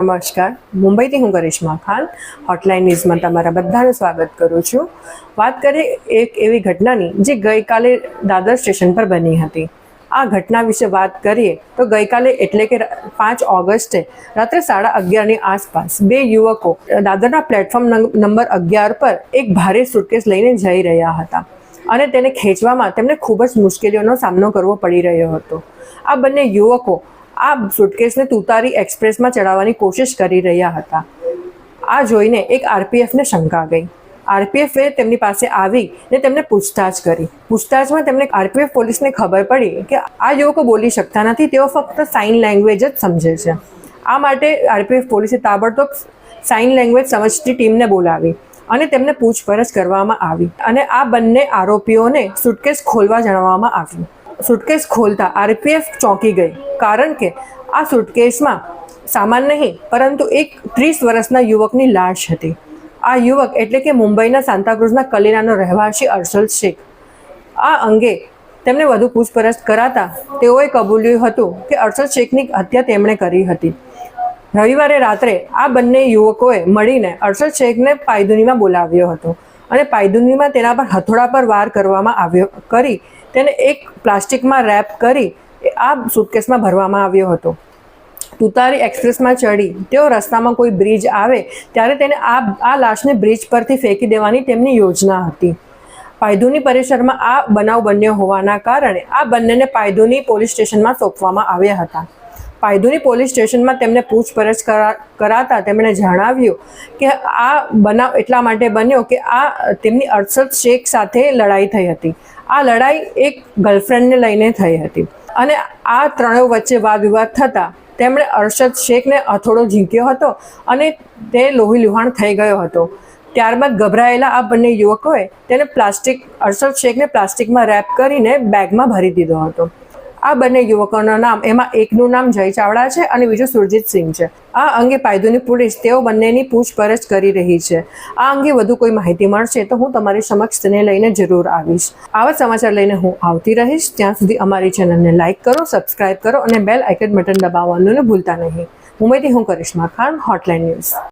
નમસ્કાર. મુંબઈથી હું કરિશ્મા ખાન. હોટલાઇન ન્યૂઝમાં તમારા બધાનું સ્વાગત કરું છું. વાત કરીએ એક એવી ઘટનાની જે ગઈકાલે દાદર સ્ટેશન પર બની હતી. આ ઘટના વિશે વાત કરીએ તો ગઈકાલે એટલે કે પાંચ ઓગસ્ટે રાત્રે સાડા અગિયારની આસપાસ બે યુવકો દાદરના પ્લેટફોર્મ નંબર અગિયાર પર એક ભારે સુટકેસ લઈને જઈ રહ્યા હતા અને તેને ખેંચવામાં તેમને ખૂબ જ મુશ્કેલીઓનો સામનો કરવો પડી રહ્યો હતો. આ બંને યુવકો આ સુટકેસને તુતારી એક્સપ્રેસમાં ચડાવવાની કોશિશ કરી રહ્યા હતા. આ જોઈને એક આરપીએફને શંકા ગઈ. આરપીએફે તેમની પાસે આવી ને તેમને પૂછતાછ કરી. પૂછતાછમાં તેમને આરપીએફ પોલીસને ખબર પડી કે આ યુવકો બોલી શકતા નથી, તેઓ ફક્ત સાઇન લેંગ્વેજ જ સમજે છે. આ માટે આરપીએફ પોલીસે તાબડતોબ સાઇન લેંગ્વેજ સમજતી ટીમને બોલાવી અને તેમને પૂછપરછ કરવામાં આવી અને આ બંને આરોપીઓને સુટકેસ ખોલવા જણાવવામાં આવ્યું. સુટકેસ ખોલતા આરપીએફ ચોંકી ગઈ. કારણ કે આ સુટકેસમાં સામાન નહીં, પરંતુ એક ત્રીસ વર્ષના યુવકની લાશ હતી. આ યુવક એટલે કે મુંબઈના સાંતાક્રુઝના કલીનાનો રહેવાસી અર્શલ શેખ. આ અંગે તેમને વધુ પૂછપરછ કરાતા તેઓએ કબૂલ્યું હતું કે અર્શદ શેખની હત્યા તેમણે કરી હતી. રવિવારે રાત્રે આ બંને યુવકોએ મળીને અર્શદ શેખને પાયદુનીમાં બોલાવ્યો હતો અને પાયદુનીમાં તેના પર હથોડા પર વાર કરવામાં આવ્યો કરી તેને એક પ્લાસ્ટિકમાં રેપ કરી આ સુટકેસમાં ભરવામાં આવ્યો હતો. તુતારી એક્સપ્રેસમાં ચડી, તેઓ રસ્તામાં કોઈ બ્રિજ આવે, ત્યારે તેને આ આ લાશને બ્રિજ પરથી ફેંકી દેવાની તેમની યોજના હતી. પાયદુની પરિસરમાં આ બનાવ બન્યો હોવાના કારણે આ બંનેને પાયદુની પોલીસ સ્ટેશનમાં સોંપવામાં આવ્યા હતા. પાયદુની પોલીસ સ્ટેશનમાં તેમને પૂછપરછ કરા- કરાતા તેમણે જણાવ્યું કે આ બનાવ એટલા માટે બન્યો કે આ તેમની અરશદ શેખ સાથે લડાઈ થઈ હતી. આ લડાઈ એક ગર્લફ્રેન્ડને લઈને થઈ હતી. અને આ ત્રણેય વચ્ચે વાદ વિવાદ થતાં તેમણે અરશદ શેખને હથોડો ઝીંક્યો હતો અને તે લોહી લુહાણ થઈ ગયો હતો. ત્યારબાદ ગભરાયેલા આ બંને યુવકોએ તેને પ્લાસ્ટિક, અરશદ શેખને પ્લાસ્ટિકમાં રેપ કરીને બેગમાં ભરી દીધો હતો. આ બંને યુવકોના નામ, એમાં એકનું નામ જય ચાવડા છે અને બીજું સુરજીત સિંહ છે. આ અંગે પાયદુની પોલીસ તેઓ બંનેની પૂછપરછ કરી રહી છે. આ અંગે વધુ કોઈ માહિતી મળશે તો હું તમારી સમક્ષ તેને લઈને જરૂર આવીશ. આવા સમાચાર લઈને હું આવતી રહીશ. ત્યાં સુધી અમારી ચેનલને લાઇક કરો, સબસ્ક્રાઇબ કરો અને બેલ આઇકન બટન દબાવવાનું ભૂલતા નહીં. મુંબઈથી હું કરિશ્મા ખાન હોટલાઇન ન્યૂઝ